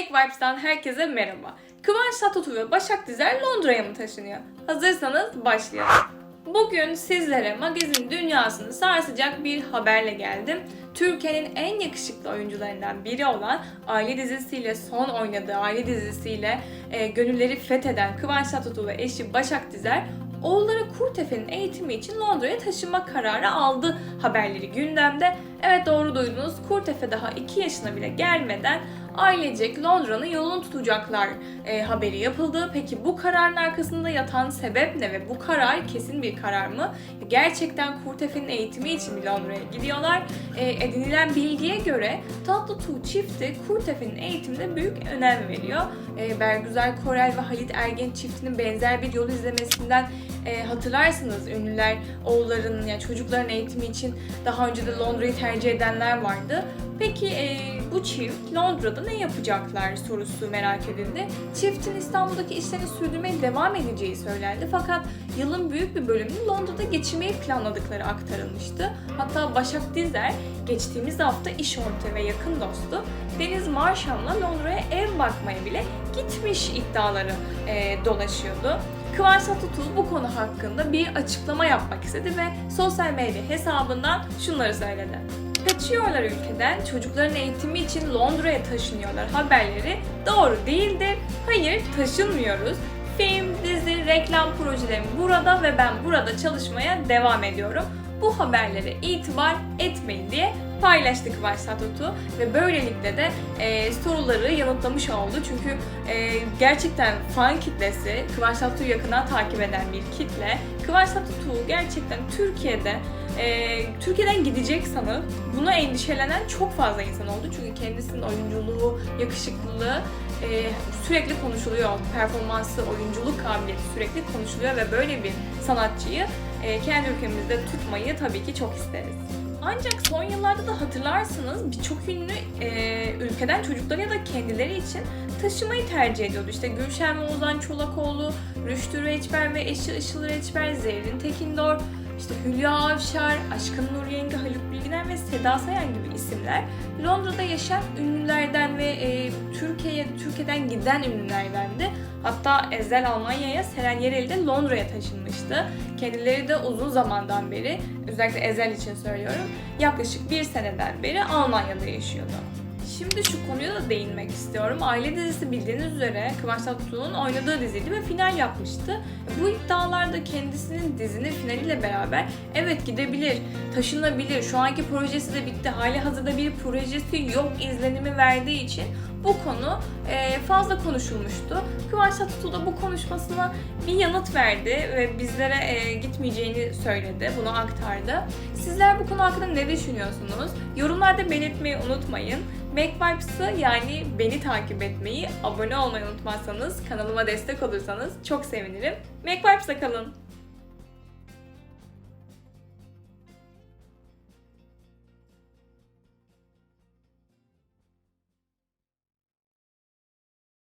Make Vibes'tan herkese merhaba. Kıvanç Tatlıtuğ ve Başak Dizer Londra'ya mı taşınıyor? Hazırsanız başlayalım. Bugün sizlere magazin dünyasını sarsacak bir haberle geldim. Türkiye'nin en yakışıklı oyuncularından biri olan aile dizisiyle son oynadığı aile dizisiyle e, gönülleri fetheden Kıvanç Tatlıtuğ ve eşi Başak Dizer oğulları Kurtefe'nin eğitimi için Londra'ya taşınma kararı aldı haberleri gündemde. Evet doğru duydunuz. Kurtefe daha 2 yaşına bile gelmeden ailecek Londra'nın yolunu tutacaklar e, haberi yapıldı. Peki bu kararın arkasında yatan sebep ne ve bu karar kesin bir karar mı? Gerçekten Kurtefe'nin eğitimi için mi Londra'ya gidiyorlar? E, edinilen bilgiye göre Tatlıtuğ çifti Kurtefe'nin eğitimine büyük önem veriyor. E, Bergüzar Korel ve Halit Ergen çiftinin benzer bir yol izlemesinden e, hatırlarsınız ünlüler oğullarının ya çocukların eğitimi için daha önce de Londra'yı tercih edenler vardı. Peki e, bu çift Londra'da ne yapacaklar sorusu merak edildi. Çiftin İstanbul'daki işlerini sürdürmeye devam edeceği söylendi fakat yılın büyük bir bölümünü Londra'da geçirmeyi planladıkları aktarılmıştı. Hatta Başak Dizer geçtiğimiz hafta iş ortağı ve yakın dostu Deniz Marshall'la Londra'ya ev bakmaya bile gitmiş iddiaları e, dolaşıyordu. Kıvanç Tatlıtuğ bu konu hakkında bir açıklama yapmak istedi ve sosyal medya hesabından şunları söyledi. Kaçıyorlar ülkeden, çocukların eğitimi için Londra'ya taşınıyorlar haberleri doğru değildir. Hayır, taşınmıyoruz. Film, dizi, reklam projelerim burada ve ben burada çalışmaya devam ediyorum. Bu haberlere itibar etmeyin diye paylaştı Kıvanç Tatlıtuğ ve böylelikle de e, soruları yanıtlamış oldu. Çünkü e, gerçekten fan kitlesi, Kıvanç Tatlıtuğ'u yakından takip eden bir kitle. Kıvanç Tatlıtuğ gerçekten Türkiye'de e, Türkiye'den gidecek sanıp buna endişelenen çok fazla insan oldu. Çünkü kendisinin oyunculuğu, yakışıklılığı e, sürekli konuşuluyor. Performansı, oyunculuk kabiliyeti sürekli konuşuluyor ve böyle bir sanatçıyı kendi ülkemizde tutmayı tabii ki çok isteriz. Ancak son yıllarda da hatırlarsınız birçok ünlü e, ülkeden çocukları ya da kendileri için taşımayı tercih ediyordu. İşte Gülşen ve Ozan Çolakoğlu, Rüştü Reçber ve eşi Işıl Reçber, Zerrin Tekindor, işte Hülya Avşar, Aşkın Nur Yenge, Haluk Bilginer ve Seda Sayan gibi isimler Londra'da yaşayan ünlülerden ve e, Türkiye'ye Türkiye'den giden ünlülerdendi. Hatta Ezel Almanya'ya, Seren Yereli de Londra'ya taşınmıştı. Kendileri de uzun zamandan beri, özellikle Ezel için söylüyorum, yaklaşık bir seneden beri Almanya'da yaşıyordu. Şimdi şu konuya da değinmek istiyorum. Aile dizisi bildiğiniz üzere Kıvanç Tatlıtuğ'un oynadığı diziydi ve final yapmıştı. Bu iddialarda kendisinin dizinin finaliyle beraber evet gidebilir, taşınabilir, şu anki projesi de bitti, hali hazırda bir projesi yok izlenimi verdiği için bu konu e, fazla konuşulmuştu. Kıvanç Tatlıtuğ da bu konuşmasına bir yanıt verdi ve bizlere e, gitmeyeceğini söyledi, bunu aktardı. Sizler bu konu hakkında ne düşünüyorsunuz? Yorumlarda belirtmeyi unutmayın. Make Vibes'ı yani beni takip etmeyi, abone olmayı unutmazsanız, kanalıma destek olursanız çok sevinirim. Make Vibes'la kalın.